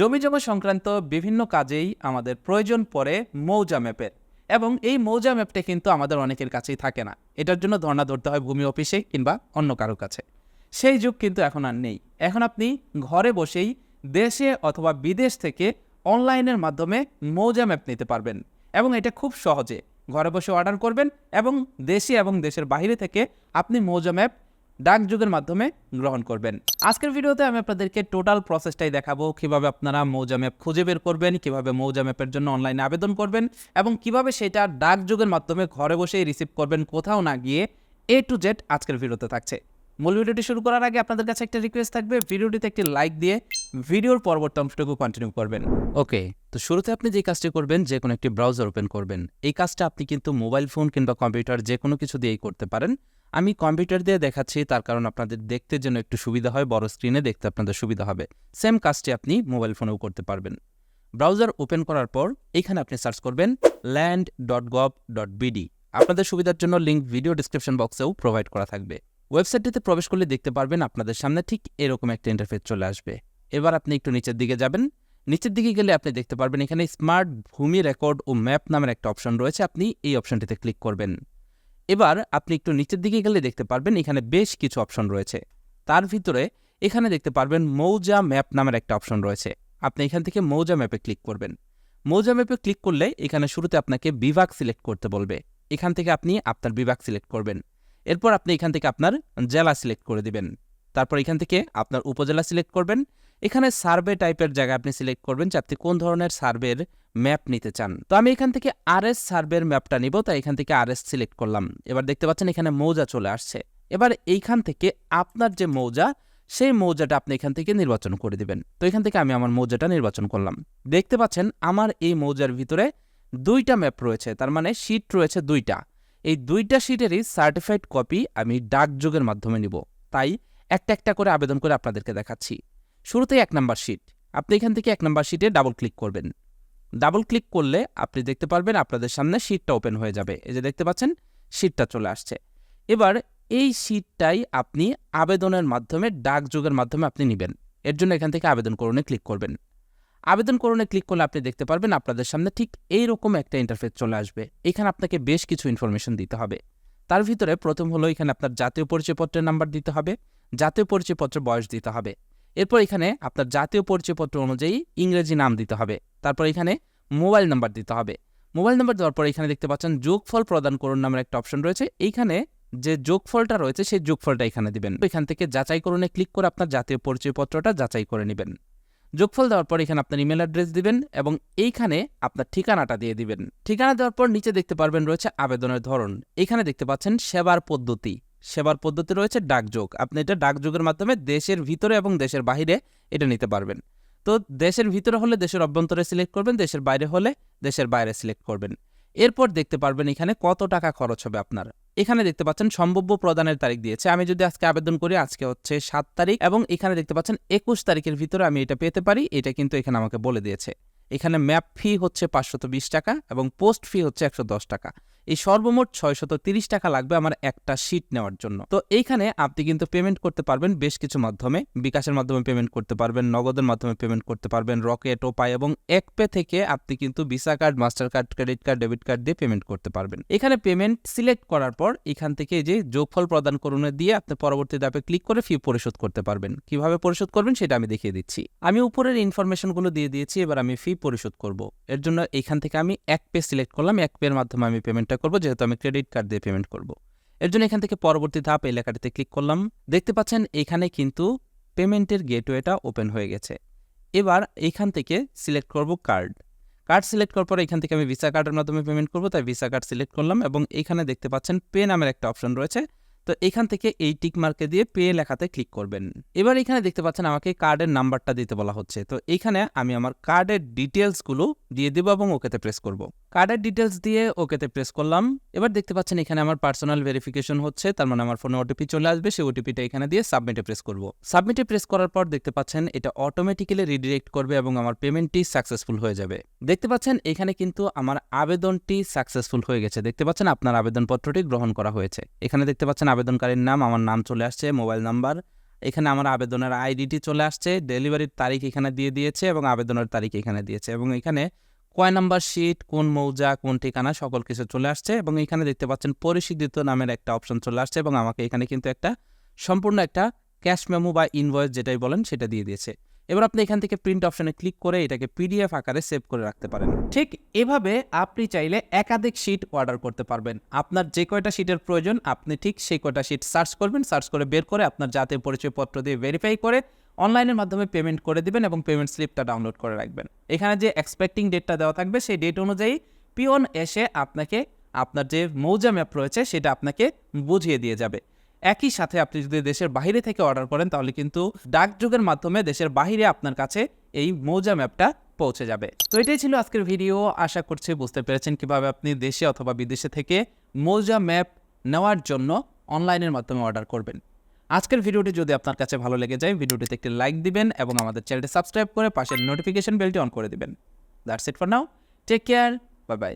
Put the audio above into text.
জমি জমা সংক্রান্ত বিভিন্ন কাজেই আমাদের প্রয়োজন পড়ে মৌজা ম্যাপের। এবং এই মৌজা ম্যাপটা কিন্তু আমাদের অনেকের কাছেই থাকে না। এটার জন্য ধর্ণা ধরতে হয় ভূমি অফিসে কিংবা অন্য কারও কাছে। সেই যুগ কিন্তু এখন আর নেই। এখন আপনি ঘরে বসেই দেশে অথবা বিদেশ থেকে অনলাইনের মাধ্যমে মৌজা ম্যাপ নিতে পারবেন। এবং এটা খুব সহজে। ঘরে বসে অর্ডার করবেন এবং দেশে এবং দেশের বাইরে থেকে আপনি মৌজা ম্যাপ ডাকযুগের মাধ্যমে গ্রহণ করবেন। আজকের ভিডিওতে আমি আপনাদেরকে টোটাল প্রসেসটাই দেখাবো, কীভাবে আপনারা মৌজা ম্যাপ খুঁজে বের করবেন, কীভাবে মৌজা ম্যাপের জন্য অনলাইনে আবেদন করবেন এবং কীভাবে সেটা ডাকযুগের মাধ্যমে ঘরে বসেই রিসিভ করবেন কোথাও না গিয়ে এ টু জেড আজকের ভিডিওতে থাকছে। মূল ভিডিওটি শুরু করার আগে আপনাদের কাছে একটা রিকোয়েস্ট থাকবে, ভিডিওটিতে একটি লাইক দিয়ে ভিডিওর পরবর্তী অংশটুকু কন্টিনিউ করবেন। ওকে, তো শুরুতে আপনি যে কাজটি করবেন, যে কোনো একটি ব্রাউজার ওপেন করবেন। এই কাজটা আপনি কিন্তু মোবাইল ফোন কিংবা কম্পিউটার যে কোনো কিছু দিয়েই করতে পারেন। আমি কম্পিউটার দিয়ে দেখাচ্ছি, তার কারণ আপনাদের দেখতে যেন একটু সুবিধা হয়, বড় স্ক্রিনে দেখতে আপনাদের সুবিধা হবে। সেম কাজটি আপনি মোবাইল ফোনেও করতে পারবেন। ব্রাউজার ওপেন করার পর, এখানে আপনি সার্চ করবেন land dot gov dot BD আপনাদের সুবিধার জন্য লিঙ্ক ভিডিও ডিসক্রিপশন বক্সেও প্রোভাইড করা থাকবে। ওয়েবসাইটটিতে প্রবেশ করলে দেখতে পারবেন আপনাদের সামনে ঠিক এরকম একটা ইন্টারফেস চলে আসবে। এবার আপনি একটু নিচের দিকে যাবেন। নিচের দিকে গেলে আপনি দেখতে পারবেন এখানে স্মার্ট ভূমি রেকর্ড ও ম্যাপ নামের একটা অপশন রয়েছে। আপনি এই অপশনটিতে ক্লিক করবেন। এবার আপনি একটু নিচের দিকে গেলে দেখতে পারবেন এখানে বেশ কিছু অপশন রয়েছে। তার ভিতরে এখানে দেখতে পারবেন মৌজা ম্যাপ নামের একটা অপশন রয়েছে। আপনি এখান থেকে মৌজা ম্যাপে ক্লিক করবেন। মৌজা ম্যাপে ক্লিক করলে এখানে শুরুতে আপনাকে বিভাগ সিলেক্ট করতে বলবে। এখান থেকে আপনি আপনার বিভাগ সিলেক্ট করবেন। এরপর আপনি এখান থেকে আপনার জেলা সিলেক্ট করে দিবেন। তারপর এখান থেকে আপনার উপজেলা সিলেক্ট করবেন। এখানে সার্ভে টাইপের জায়গা আপনি সিলেক্ট করবেন যে আপনি কোন ধরনের সার্ভের ম্যাপ নিতে চান। তো আমি এখান থেকে আর এস সার্ভের ম্যাপটা নিব, তাই এখান থেকে আর এস সিলেক্ট করলাম। এবার দেখতে পাচ্ছেন এখানে মৌজা চলে আসছে। এবার এইখান থেকে আপনার যে মৌজা, সেই মৌজাটা আপনি এখান থেকে নির্বাচন করে দিবেন। তো এখান থেকে আমি আমার মৌজাটা নির্বাচন করলাম। দেখতে পাচ্ছেন আমার এই মৌজার ভিতরে দুইটা ম্যাপ রয়েছে, তার মানে শিট রয়েছে দুইটা। এই দুইটা শিটেরই সার্টিফাইড কপি আমি ডাকযোগের মাধ্যমে নিব। তাই একটা একটা করে আবেদন করে আপনাদেরকে দেখাচ্ছি। শুরুতেই এক নাম্বার শিট। আপনি এখান থেকে এক নাম্বার শিটে ডাবল ক্লিক করবেন। ডাবল ক্লিক করলে আপনি দেখতে পারবেন আপনাদের সামনে শিটটা ওপেন হয়ে যাবে। এই যে দেখতে পাচ্ছেন শিটটা চলে আসছে। এবার এই শিটটাই আপনি আবেদনের মাধ্যমে, ডাকযোগের মাধ্যমে আপনি নেবেন। এর জন্য এখান থেকে আবেদন করণে ক্লিক করবেন। আবেদন করণে ক্লিক করলে আপনি দেখতে পারবেন আপনাদের সামনে ঠিক এই রকম একটা ইন্টারফেস চলে আসবে। এখানে আপনাকে বেশ কিছু ইনফরমেশন দিতে হবে। তার ভিতরে প্রথম হলো এখানে আপনার জাতীয় পরিচয়পত্রের নাম্বার দিতে হবে। জাতীয় পরিচয়পত্রের বয়স দিতে হবে। এরপর এখানে আপনার জাতীয় পরিচয়পত্র অনুযায়ী ইংরেজি নাম দিতে হবে। তারপর এখানে মোবাইল নাম্বার দিতে হবে। মোবাইল নাম্বার দেওয়ার পর এখানে দেখতে পাচ্ছেন যোগফল প্রদান করুন নামের একটা অপশন রয়েছে। এইখানে যে যোগফলটা রয়েছে সেই যোগফলটা এখানে দিবেন। এখান থেকে যাচাই করুনে ক্লিক করে আপনার জাতীয় পরিচয়পত্রটা যাচাই করে নেবেন। যোগফল দেওয়ার পর এখানে আপনার ইমেল অ্যাড্রেস দিবেন এবং এইখানে আপনার ঠিকানাটা দিয়ে দিবেন। ঠিকানা দেওয়ার পর নিচে দেখতে পারবেন রয়েছে আবেদনের ধরন। এখানে দেখতে পাচ্ছেন সেবার পদ্ধতি। সেবার পদ্ধতি রয়েছে ডাকযোগ। আপনি এটা ডাকযোগের মাধ্যমে দেশের ভিতরে এবং দেশের বাইরে এটা নিতে পারবেন। তো দেশের ভিতরে হলে দেশের অভ্যন্তরে সিলেক্ট করবেন, দেশের বাইরে হলে দেশের বাইরে সিলেক্ট করবেন। এরপর দেখতে পারবেন এখানে কত টাকা খরচ হবে আপনার। এখানে দেখতে পাচ্ছেন সম্ভাব্য প্রদানের তারিখ দিয়েছে। আমি যদি আজকে আবেদন করি, আজকে হচ্ছে সাত তারিখ এবং এখানে দেখতে পাচ্ছেন একুশ তারিখের ভিতরে আমি এটা পেতে পারি। এটা কিন্তু এখানে আমাকে বলে দিয়েছে। এখানে ম্যাপ ফি হচ্ছে পাঁচশত বিশ টাকা এবং পোস্ট ফি হচ্ছে একশো দশ টাকা। এই সর্বমোট ছয়শত তিরিশ টাকা লাগবে আমার একটা শিট নেওয়ার জন্য। তো এইখানে আপনি কিন্তু পেমেন্ট করতে পারবেন বেশ কিছু মাধ্যমে। বিকাশের মাধ্যমে পেমেন্ট করতে পারবেন, নগদের মাধ্যমে পেমেন্ট করতে পারবেন রকেট ওপাই এবং এক পে থেকে আপনি কিন্তু Visa card Master card credit card debit card দিয়ে পেমেন্ট করতে পারবেন। এখানে পেমেন্ট সিলেক্ট করার পর এখান থেকে যে যোগফল প্রদান করুন দিয়ে আপনি পরবর্তী ধাপে ক্লিক করে ফি পরিশোধ করতে পারবেন। কীভাবে পরিশোধ করবেন সেটা আমি দেখিয়ে দিচ্ছি। আমি উপরের ইনফরমেশনগুলো দিয়ে দিয়েছি, এবার আমি ফি পরিশোধ করব। এর জন্য এখান থেকে আমি এক পে সিলেক্ট করলাম। এক পের মাধ্যমে আমি পেমেন্টটা করব, যেহেতু আমি ক্রেডিট কার্ড দিয়ে পেমেন্ট করব। এর জন্য এখান থেকে পরবর্তী ধাপ এই লেখাটিতে ক্লিক করলাম। দেখতে পাচ্ছেন, এখানে কিন্তু পেমেন্টের গেটওয়েটা ওপেন হয়ে গেছে। এবার এখান থেকে সিলেক্ট করব কার্ড কার্ড সিলেক্ট করার পর এখান থেকে আমি ভিসা কার্ডের মাধ্যমে পেমেন্ট করব, তাই ভিসা কার্ড সিলেক্ট করলাম এবং এখানে দেখতে পাচ্ছেন পে নামের একটা অপশন রয়েছে। তো এখান থেকে এই টিক মার্কে দিয়ে পে লেখাতে ক্লিক করবেন। এবার এখানে দেখতে পাচ্ছেন আমাকে কার্ডের নাম্বারটা দিতে বলা হচ্ছে। তো এখানে আমি আমার কার্ডের ডিটেলসগুলো দিয়ে দেবো এবং ওকেতে প্রেস করব। কার্ডের ডিটেলস দিয়ে ওকেতে প্রেস করলাম। এবার দেখতে পাচ্ছেন এখানে আমার পার্সোনাল ভেরিফিকেশন হচ্ছে, তার মানে আমার ফোনে ওটিপি চলে আসবে, সেই ওটিপিটা এখানে দিয়ে সাবমিটে প্রেস করব। সাবমিটে প্রেস করার পর দেখতে পাচ্ছেন এটা অটোমেটিক্যালি রিডিরেক্ট করবে এবং আমার পেমেন্টটি সাকসেসফুল হয়ে যাবে। দেখতে পাচ্ছেন এখানে কিন্তু আমার আবেদনটি সাকসেসফুল হয়ে গেছে। দেখতে পাচ্ছেন আপনার আবেদনপত্রটি গ্রহণ করা হয়েছে। এখানে দেখতে পাচ্ছেন আবেদনকারীর নাম, আমার নাম চলে আসছে, মোবাইল নাম্বার। এখানে আমার আবেদনের আইডিটি চলে আসছে, ডেলিভারির তারিখ এখানে দিয়ে দিয়েছে এবং আবেদনের তারিখ এখানে দিয়েছে এবং এখানে কয় নাম্বার শিট, কোন মৌজা, কোন ঠিকানা, সকল কিছু চলে আসছে এবং এখানে দেখতে পাচ্ছেন পরিশোধিত নামের একটা অপশন চলে আসছে এবং আমাকে এখানে কিন্তু একটা সম্পূর্ণ একটা ক্যাশ মেমো বা ইনভয়েস যেটাই বলেন সেটা দিয়ে দিয়েছে। এবার আপনি এখান থেকে প্রিন্ট অপশনে ক্লিক করে এটাকে পিডিএফ আকারে সেভ করে রাখতে পারেন। ঠিক এভাবে আপনি চাইলে একাধিক শিট অর্ডার করতে পারবেন। আপনার যে কয়টা শিটের প্রয়োজন, আপনি ঠিক সেই কয়টা শিট সার্চ করবেন সার্চ করে বের করে আপনার জাতীয় পরিচয়পত্র দিয়ে ভেরিফাই করে অনলাইনের মাধ্যমে পেমেন্ট করে দিবেন এবং পেমেন্ট স্লিপটা ডাউনলোড করে রাখবেন। এখানে যে এক্সপেক্টিং ডেটটা দেওয়া থাকবে, সেই ডেট অনুযায়ী পিওন এসে আপনাকে, আপনার যে মৌজা ম্যাপ রয়েছে, সেটা আপনাকে বুঝিয়ে দিয়ে যাবে। একই সাথে আপনি যদি দেশের বাইরে থেকে অর্ডার করেন, তাহলে কিন্তু ডাকযোগের মাধ্যমে দেশের বাইরে আপনার কাছে এই মৌজা ম্যাপটা পৌঁছে যাবে। তো এটাই ছিল আজকের ভিডিও আশা করছি বুঝতে পেরেছেন কীভাবে আপনি দেশে অথবা বিদেশে থেকে মৌজা ম্যাপ নেওয়ার জন্য অনলাইনের মাধ্যমে অর্ডার করবেন। আজকের ভিডিওটি যদি আপনার কাছে ভালো লেগে যায় ভিডিওটিতে একটি লাইক দিবেন এবং আমাদের চ্যানেলটি সাবস্ক্রাইব করে পাশের নোটিফিকেশন বেলটি অন করে দিবেন। That's it for now take care bye bye